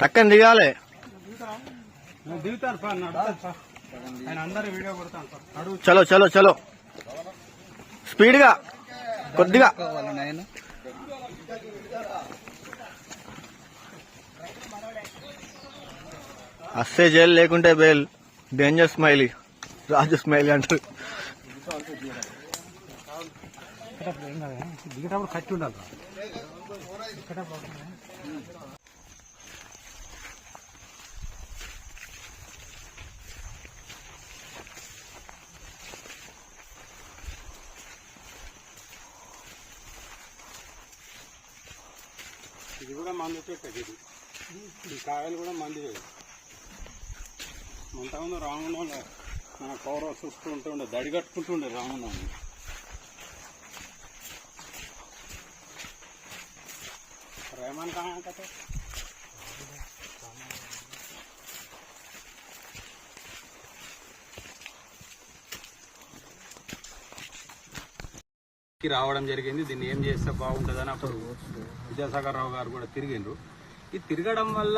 టక్కని దిగాలి. దిగుతాను సార్ నడుస్తాను సార్ నేను అందరు వీడియో కొడతాను సార్ చలో చలో చలో. స్పీడ్గా కొద్దిగా. అస్సే జైలు లేకుంటే bail. Danger smiley. Raju smiley అంటారు. దిగేటప్పుడు కట్టి ఉండాలి ఇది కూడా మంది చెట్టు ఇది ఈ కాయలు కూడా మంది అంతకుముందు రామగుండంలో మన కౌరవ చూస్తూ ఉంటుండే దడి కట్టుకుంటుండే రావడం रेमन कहाँ है कहते కి రావడం జరిగింది దీన్ని ఏం చేస్తే బాగుంటుందని అప్పుడు విద్యాసాగర్ రావు గారు కూడా తిరిగిండ్రు ఈ తిరగడం వల్ల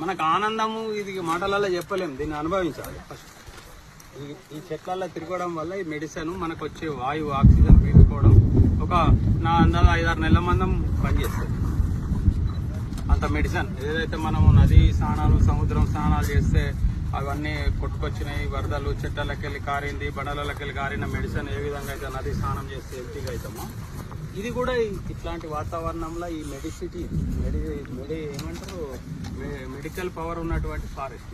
మనకు ఆనందము ఇది మాటలలో చెప్పలేము దీన్ని అనుభవించాలి ఫస్ట్ ఈ ఈ చెట్లలో తిరగడం వల్ల ఈ మెడిసిన్ మనకు వచ్చే వాయువు ఆక్సిజన్ పీల్చుకోవడం ఒక నా అందాల ఐదారు నెలల మందం పనిచేస్తుంది అంత మెడిసిన్ ఏదైతే మనము నది స్నానాలు సముద్రం స్నానాలు చేస్తే అవన్నీ కొట్టుకొచ్చినాయి వరదలు చెట్లకి వెళ్ళి కారింది బండలకి వెళ్ళి కారిన మెడిసిన్ ఏ విధంగా అయితే నది స్నానం చేస్తే హెల్తీగా అవుతామో ఇది కూడా ఇట్లాంటి వాతావరణంలో ఈ మెడిసిటీ మెడి మెడి ఏమంటారు మె- మెడికల్ పవర్ ఉన్నటువంటి ఫారెస్ట్